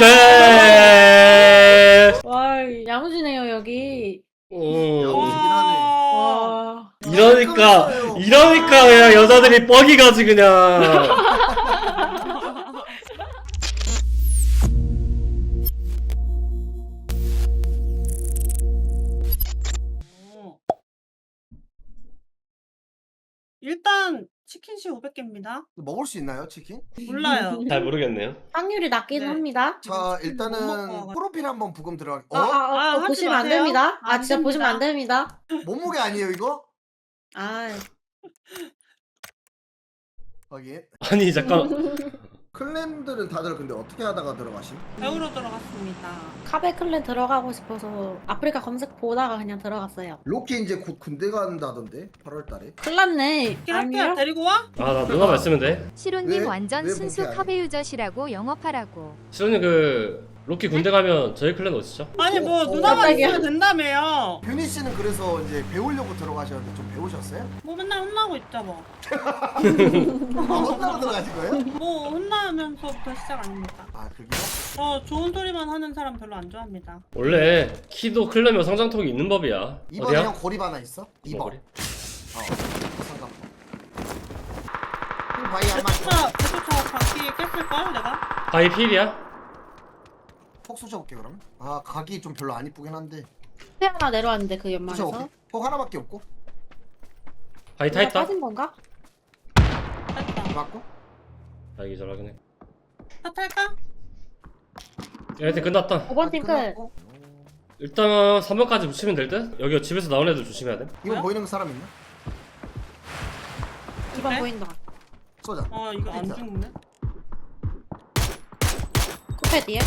돼. 와 야무지네요 여기. 오. 와. 이러니까. 이러니까 그냥 여자들이 뻑이 가지 그냥. 어. 일단 치킨시 500개입니다. 먹을 수 있나요 치킨? 몰라요. 잘 모르겠네요. 확률이 낮긴 네. 합니다. 자 일단은. 프로필 한번 부금 들어가. 어? 아, 아, 아, 아, 어, 하지 보시면 안 마세요. 됩니다. 아 안 진짜 됩니다. 보시면 안 됩니다. 몸무게 아니에요 이거? 아 확인. 아니 잠깐. 클랜들은 다들 근데 어떻게 하다가 들어가심? 배우러 들어갔습니다. 카베 클랜 들어가고 싶어서 아프리카 검색 보다가 그냥 들어갔어요. 로키 이제 곧 군대 간다던데 8월 달에. 큰일 났네. 이렇게 할게요. 아니요? 데리고 와? 아 나 누나만 쓰면 돼. 시로님 왜? 완전 왜 순수 해? 컵의 유저시라고 영업하라고. 시로님 그 로키 군대 가면 저희 클랜 어디죠? 아니 뭐 어, 어, 누나만 깜짝이야. 있으면 된다며요. 윤희 씨는 그래서 이제 배우려고 들어가셨는데 좀 배우셨어요? 뭐 맨날 혼나고 있죠 뭐. 아 혼나고 들어가신 거예요? 뭐 혼나면서부터 시작 아닙니까? 아 그게요? 저 좋은 소리만 하는 사람 별로 안 좋아합니다. 원래 키도 클랜이면 성장통이 있는 법이야. 2번에 어디야? 형 고립 하나 있어? 2번. 뭐, 그래? 어. 상관없어. 바위 한 마리 진짜 계속 저 바퀴 깼을걸 내가? 바이 필이야? 폭 쑤셔볼게 그러면. 아 각이 좀 별로 안 이쁘긴 한데. 회 하나 내려왔는데 그 연말에서. 쑤셔볼게. 폭 하나밖에 없고. 바이 타 있다? 빠진 건가? 됐다. 맞고. 아 이게 잘하긴 해. 차 탈까? 얘한테 끝났다. 5번 팀 끝. 끝났고. 일단 3번까지 붙이면 될 듯? 여기 집에서 나온 애들 조심해야 돼. 이거 뭐야? 보이는 사람 있나? 2번 네? 보인다. 쏘자. 어 이거 안. 죽네. 쿠페 뒤에.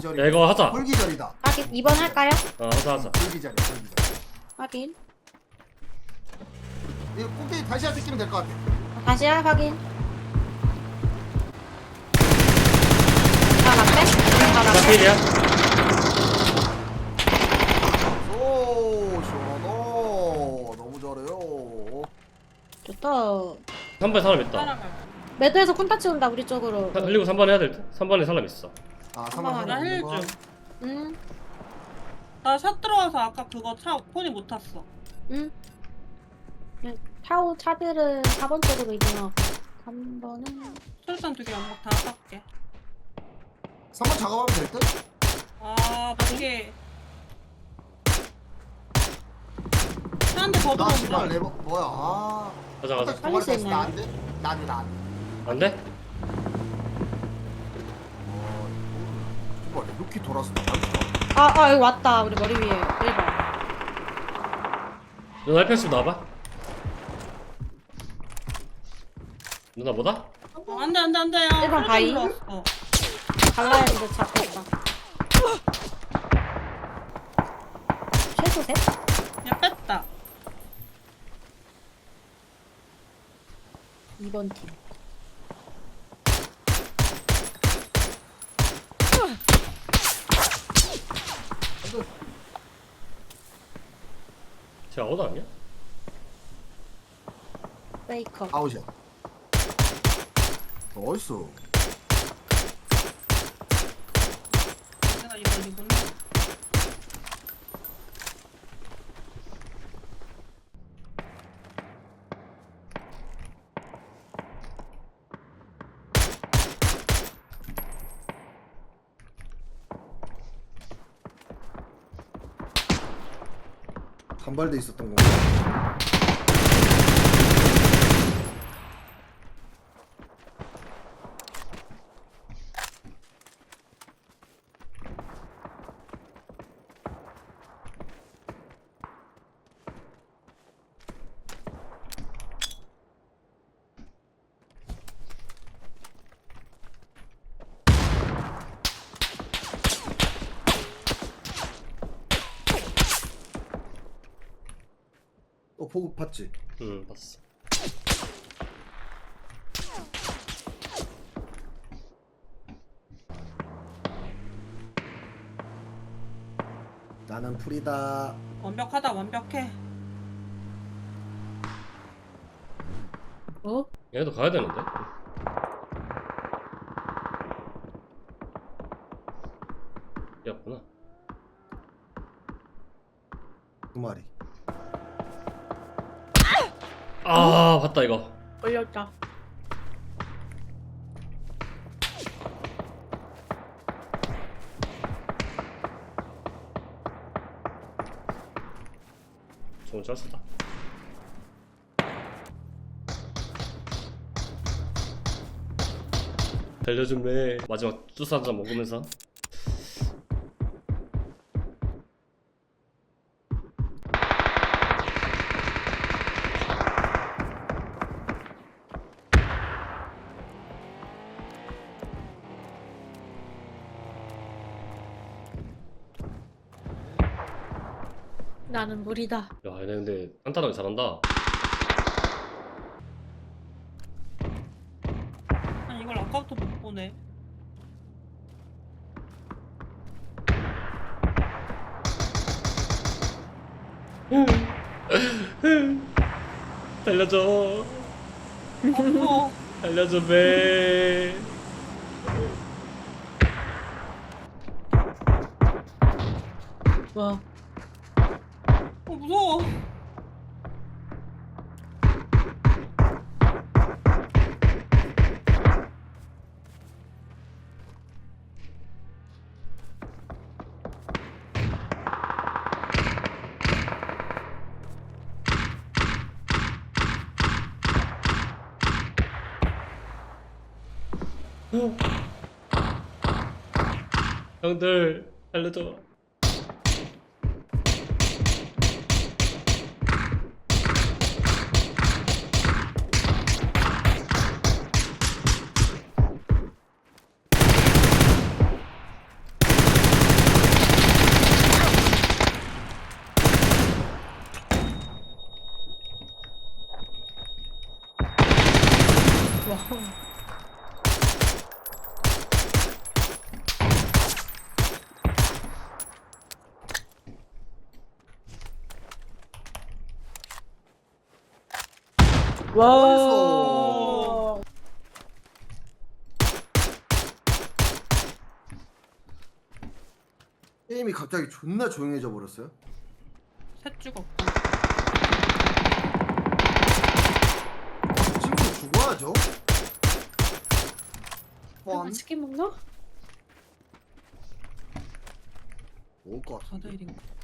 2번 기절이. 야 이거 하자. 불기절이다. 확인. 2번 할까요? 어 하자 하자. 불기절이. 불기절. 확인. 이거 꼭대기 다시 한테 끼면 될 것 같아. 다시 야 확인. 아 맞대? 아나 맞대? 필이야? 오 시원하다. 너무 잘해요. 좋다. 3번에 사람 있다. 매도에서 콘타치 온다 우리 쪽으로. 사- 흘리고 3번 해야 될 듯? 3번에 사람 있어. 아 한번 3번 나 하나 힐 있는 거. 좀. 응. 나 샷 들어와서 아까 그거 차 폰이 못 탔어. 응. 네, 타오 차들은 4번 쪽으로 이동하고 3번은 술잔 두개 연막 다 닦게. 3번 작업하면 될 듯? 아 바퀴. 차한대 더나 씨발 들어온다. 레버 뭐야? 아. 가자 가자. 뺐어. 나안 돼? 나안 돼, 나안 돼. 안 돼? 이거 봐, 이렇게 돌아서 나가는 아, 아 여기 왔다 우리 머리 위에 1번 누나 1편씩 나와봐. 누나 뭐다? 어, 안돼 안돼 안돼. 일반 바위. 들어왔어. 갈라야 되는데 잡혔다 최소 셋? 얘 뺐다. 2번 팀 제가 아웃 아니야? 페이커 아웃이야. 나이스. 내가 이거 이구나. 단발돼 있었던 거. 어 보고 봤지? 응 봤어. 나는 풀이다. 완벽하다 완벽해. 어? 얘네도 가야 되는데? 아 봤다 이거. 올렸다. 좋은 짤수다. 달려준매 마지막 주스 한 잔 먹으면서 나는 물이다. 야 얘네 근데 간단하게 잘한다 아니 이걸 아까부터 못 보네. 달려줘 어, 달려줘 매 와. 어 무서워. 형들 달려줘 와. 게임이 갑자기 존나 조용해져 버렸어요. 셋 죽었고. 친구 죽어야죠. 뻔. 치킨 먹나? 먹을 것 같아. 4대 1인가?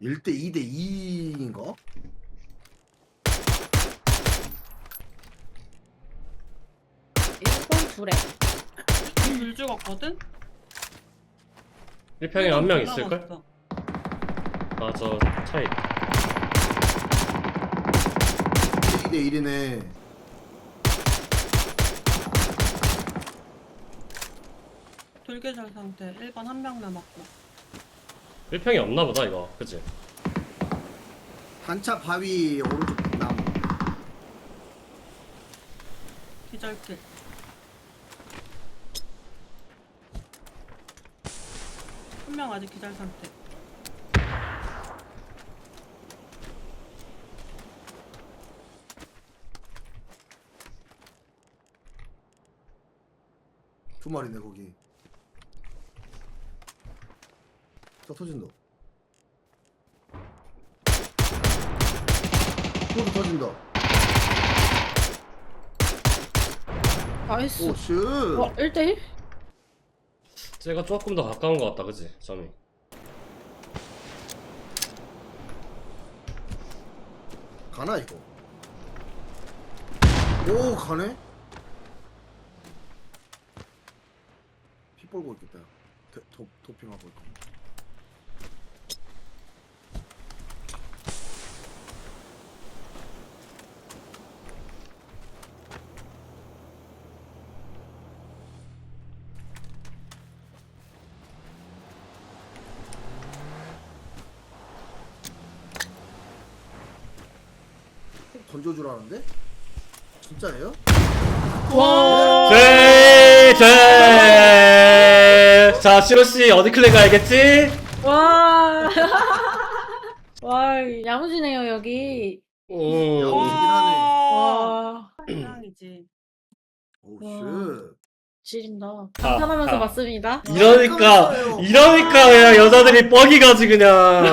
일대 2대 2인가? 일본 둘에. 둘 죽었거든? 1평에 한명둘 있을걸? 남았어. 아저 차이 2대 1이네. 돌계절 상태 1번 한 명 남았고 1평이 없나 보다 이거 그치? 단차 바위 오른쪽 나무. 기절킬 한 명 아직 기절 상태 두 마리네 거기. 저 터진다. 또도 터진다. 나이스. 오 쉣. 와, 1대1? 쟤가 조금 더 가까운 것 같다 그치? 점이 가나 이거. 오 가네. 피 빨고 있겠다. 대, 도, 도핑하고 있고. 던져주라는데? 진짜예요? 와. 네, 제, 제. 자, 시로씨 어디 클릭 가야겠지? 와. 와 야무지네요 여기. 오. 와 사랑이지. 오 와. 쉣. 지린다. 가, 감탄하면서 가. 봤습니다. 이러니까 깜짝이야. 이러니까 그냥 여자들이 뻑이 가지 그냥